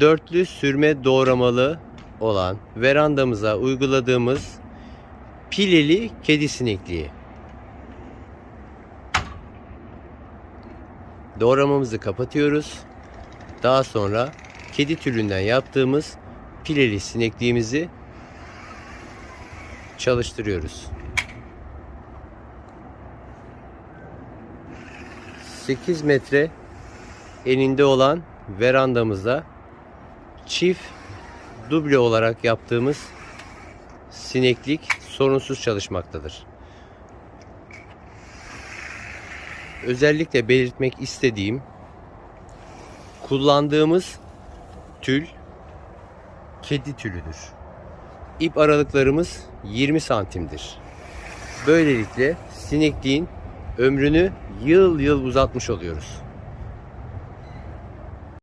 dörtlü sürme doğramalı olan verandamıza uyguladığımız pileli kedi sinekliği. Doğramamızı kapatıyoruz. Daha sonra kedi tülünden yaptığımız pileli sinekliğimizi çalıştırıyoruz. 8 metre eninde olan verandamızda çift duble olarak yaptığımız sineklik sorunsuz çalışmaktadır. Özellikle belirtmek istediğim kullandığımız tül kedi tülüdür. İp aralıklarımız 20 santimdir. Böylelikle sinekliğin ömrünü yıl yıl uzatmış oluyoruz.